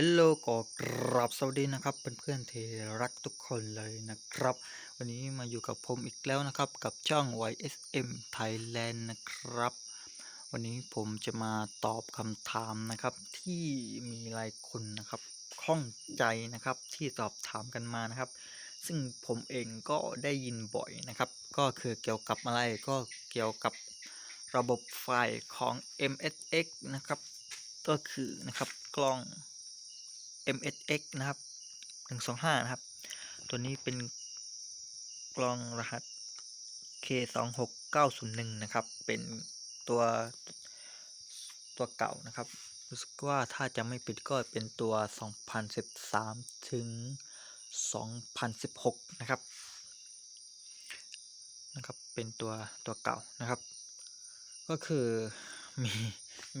ฮลโลก็กราบสวัสดีนะครับเพื่อนๆที่รักทุกคนเลยนะครับ วันนี้มาอยู่กับผมอีกแล้วนะครับกับช่อง YSM Thailand นะครับ วันนี้ผมจะมาตอบคำถามนะครับที่มีหลายคนนะครับข้องใจนะครับที่สอบถามกันมานะครับ ซึ่งผมเองก็ได้ยินบ่อยนะครับ ก็คือเกี่ยวกับอะไรก็เกี่ยวกับระบบไฟของ MSX นะครับ ก็คือนะครับกล้อง MSX นะครับ 125 นะครับ ตัวนี้เป็นกล้องรหัส K26901 นะครับ เป็นตัวตัวเก่านะครับ รู้สึกว่าถ้าจะไม่ผิดก็เป็นตัว 2013 ถึง 2016 นะครับ นะครับ เป็นตัวตัวเก่านะครับ ก็คือมี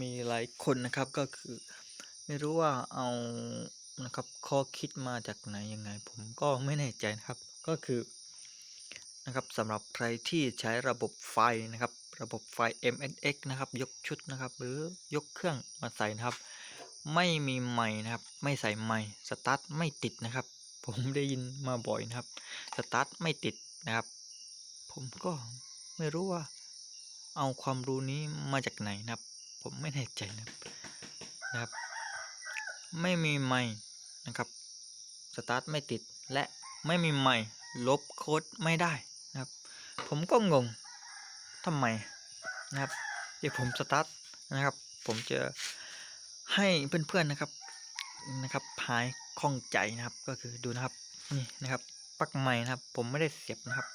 มีหลายคนนะครับก็คือไม่รู้ว่าเอา นะครับข้อคิดมาจากไหนยังไงผมก็ไม่แน่ใจนะครับก็คือนะครับสำหรับใครที่ใช้ระบบไฟนะครับ ระบบไฟ MNX นะครับ ยกชุดนะครับ หรือยกเครื่องมาใส่นะครับ ไม่มีไม้นะครับ ไม่ใส่ไม้สตาร์ทไม่ติดนะครับ ผมได้ยินมาบ่อยนะครับสตาร์ทไม่ติดนะครับ ผมก็ไม่รู้ว่า เอาความรู้นี้มาจากไหนนะครับ ผมไม่แน่ใจนะครับนะครับ ไม่มีไม้ นะครับสตาร์ทไม่ติดและไม่มีไม้ลบโค้ดไม่ได้นะครับ ผมก็งงทำไมนะครับ เดี๋ยวผมสตาร์ทนะครับ ผมจะให้เพื่อนๆนะครับนะครับหายข้องใจนะครับก็คือดูนะครับนี่นะครับปลั๊กไม้นะครับ ผมไม่ได้เสียบนะครับ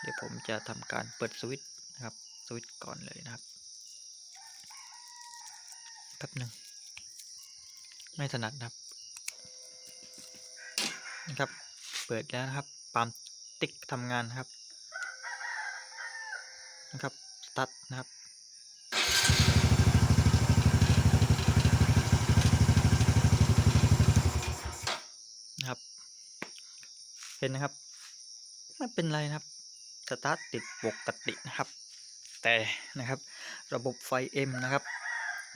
เดี๋ยวผมจะทำการเปิดสวิตช์นะครับสวิตช์ก่อนเลยนะครับแป๊บหนึ่งไม่ถนัดนะครับ นะครับ เปิดแล้วนะครับปั๊มติ๊กทำงานครับ นะครับสตาร์ทนะครับนะครับเห็นนะครับไม่เป็นไรนะครับสตาร์ทติดปกตินะครับ แต่นะครับระบบไฟ M นะครับ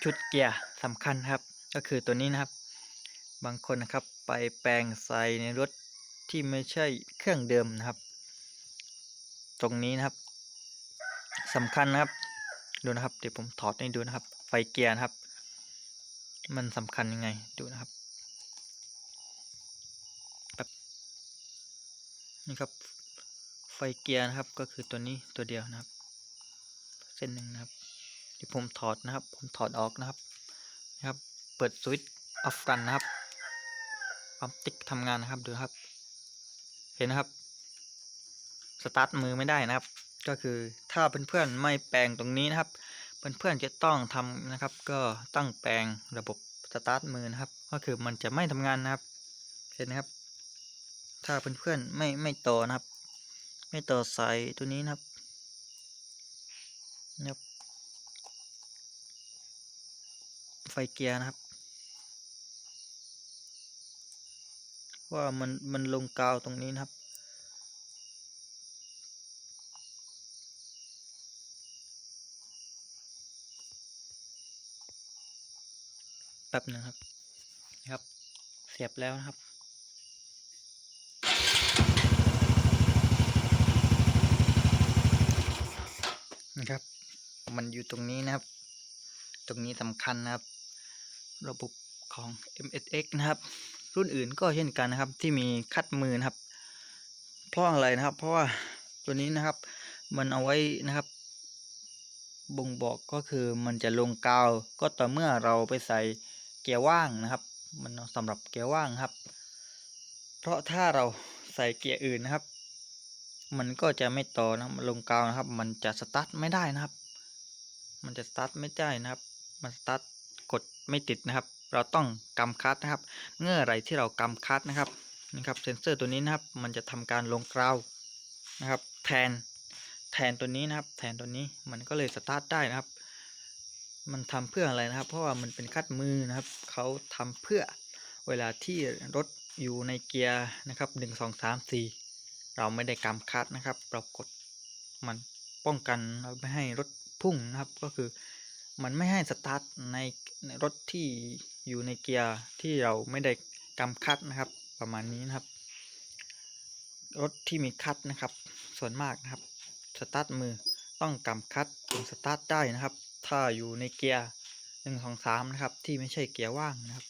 ชุดเกียร์สำคัญครับ ก็คือตัวนี้นะครับ บางคนนะครับ ไปแปลงใส่ในรถที่ไม่ใช่เครื่องเดิมนะครับ ตรงนี้นะครับสำคัญนะครับดูนะครับเดี๋ยวผมถอดให้ดูนะครับ ไฟเกียร์นะครับ มันสำคัญยังไงดูนะครับแบบนี่ครับไฟเกียร์นะครับก็คือตัวนี้ตัวเดียวนะครับ เส้นหนึ่งนะครับเดี๋ยวผมถอดนะครับ ผมถอดออกนะครับนะครับ เปิดสวิตช์ออฟกันนะครับ ปั๊มติ๊กทำงานนะครับดูครับ เห็นนะครับ สตาร์ทมือไม่ได้นะครับ ก็คือถ้าเพื่อนๆไม่แปลงตรงนี้นะครับ เพื่อนๆจะต้องทำนะครับ ก็ตั้งแปลงระบบสตาร์ทมือนะครับ ก็คือมันจะไม่ทำงานนะครับ เห็นนะครับ ถ้าเพื่อนๆไม่ไม่ต่อนะครับ ไม่ต่อสายตัวนี้นะครับนะครับ ไฟเกียร์นะครับ ว่ามันมันลงกาวตรงนี้นะครับ แป๊บหนึงครับนะครับ เสียบแล้วนะครับนะครับ มันอยู่ตรงนี้นะครับ ตรงนี้สำคัญนะครับ ระบบของ MSX นะครับ รุ่นอื่นก็เช่นกันนะครับ ที่มีคัดมือนะครับ เพราะอะไรนะครับ เพราะว่าตัวนี้นะครับ มันเอาไว้นะครับ บ่งบอกก็คือมันจะลงกาวก็ต่อเมื่อเราไปใส่เกียร์ว่างนะครับ มันสำหรับเกียร์ว่างครับ เพราะถ้าเราใส่เกียร์อื่นนะครับ มันก็จะไม่ต่อนะมันลงกาวนะครับ มันจะสตาร์ทไม่ได้นะครับ มันจะสตาร์ทไม่ได้นะครับ มันสตาร์ทกดไม่ติดนะครับ เราต้องกำคัดนะครับเมื่อไรที่เรากำคัดนะครับนะครับเซนเซอร์ตัวนี้นะครับ มันจะทำการลงกราวนะครับ แทนแทนตัวนี้นะครับ แทนตัวนี้มันก็เลยสตาร์ทได้นะครับ มันทำเพื่ออะไรนะครับ เพราะว่ามันเป็นคัดมือนะครับเขาทำเพื่อเวลาที่รถอยู่ในเกียร์นะครับหนึ่งสองสามสี่เราไม่ได้กำคัดนะครับเรากดมันป้องกันไม่ให้รถพุ่งนะครับ ก็คือมันไม่ให้สตาร์ทในในรถที่ อยู่ในเกียร์ที่เราไม่ได้กำคัดนะครับ ประมาณนี้นะครับ รถที่มีคัดนะครับ ส่วนมากนะครับสตาร์ทมือต้องกำคัดถึงสตาร์ทได้นะครับ ถ้าอยู่ในเกียร์หนึ่งสองสามนะครับ ที่ไม่ใช่เกียร์ว่างนะครับ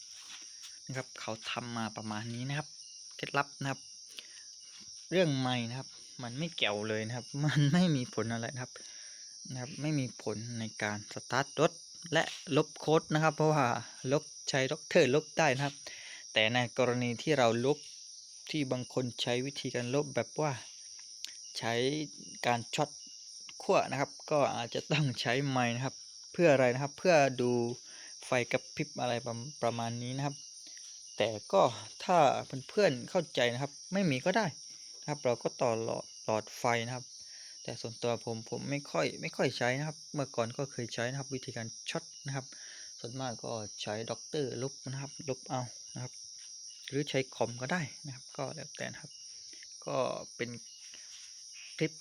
นะครับ เขาทำมาประมาณนี้นะครับเคล็ดลับนะครับ เรื่องไม่นะครับ มันไม่เกี่ยวเลยนะครับ มันไม่มีผลอะไรนะครับนะครับ ไม่มีผลในการสตาร์ทรถและลบโค้ดนะครับ เพราะว่าลบ ใช้ด็อกเตอร์ลบได้นะครับ แต่ในกรณีที่เราลบที่บางคนใช้วิธีการลบแบบว่า ใช้การช็อตขั้วนะครับ ก็อาจจะต้องใช้ไม้นะครับ เพื่ออะไรนะครับ เพื่อดูไฟกระพริบอะไรประประมาณนี้นะครับ แต่ก็ถ้าเพื่อนๆเข้าใจนะครับ ไม่มีก็ได้นะครับ เราก็ต่อหลอดหลอดไฟนะครับ แต่ส่วนตัวผมผมไม่ค่อยไม่ค่อยใช้นะครับ เมื่อก่อนก็เคยใช้นะครับ วิธีการช็อตนะครับ ส่วนมากก็ใช้ด็อกเตอร์ลบนะครับ ลบเอานะครับ หรือใช้คอมก็ได้นะครับ ก็แล้วแต่นะครับ ก็เป็นคลิป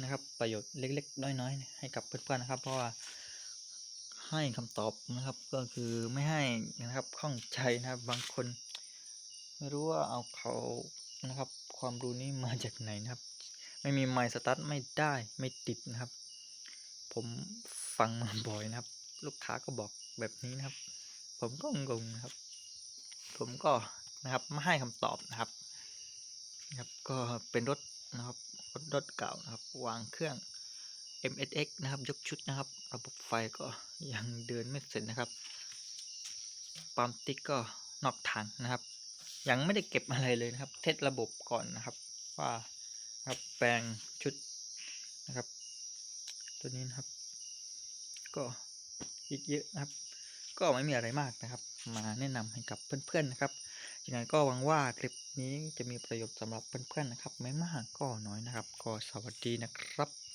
นะครับ ประโยชน์เล็กๆ น้อยๆ ให้กับเพื่อนๆนะครับ เพราะว่าให้คำตอบนะครับ ก็คือไม่ให้นะครับข้องใจนะครับ บางคน ไม่รู้ว่าเอาเขานะครับ ความรู้นี้มาจากไหนนะครับ ไม่มีไมค์สตาร์ทไม่ได้ไม่ติดนะครับ ผมฟังมาบ่อยนะครับ ลูกค้าก็บอก แบบนี้นะครับ ผมก็งงนะครับ ผมก็นะครับไม่ให้คำตอบนะครับนะครับก็เป็นรถนะครับรถรถเก่านะครับ วางเครื่อง MSX นะครับ ยกชุดนะครับ ระบบไฟก็ยังเดินไม่เสร็จนะครับปั๊มติ๊กก็นอกถังนะครับ ยังไม่ได้เก็บอะไรเลยนะครับ เทสระบบก่อนนะครับ ว่านะครับแปลงชุดนะครับ ตัวนี้นะครับ ก็ เยอะนะครับ ก็ไม่มีอะไรมากนะครับ มาแนะนำให้กับเพื่อนๆนะครับยังไงก็หวังว่าคลิปนี้จะมีประโยชน์สำหรับเพื่อนๆนะครับ ไม่มากก็น้อยนะครับ ก็สวัสดีนะครับ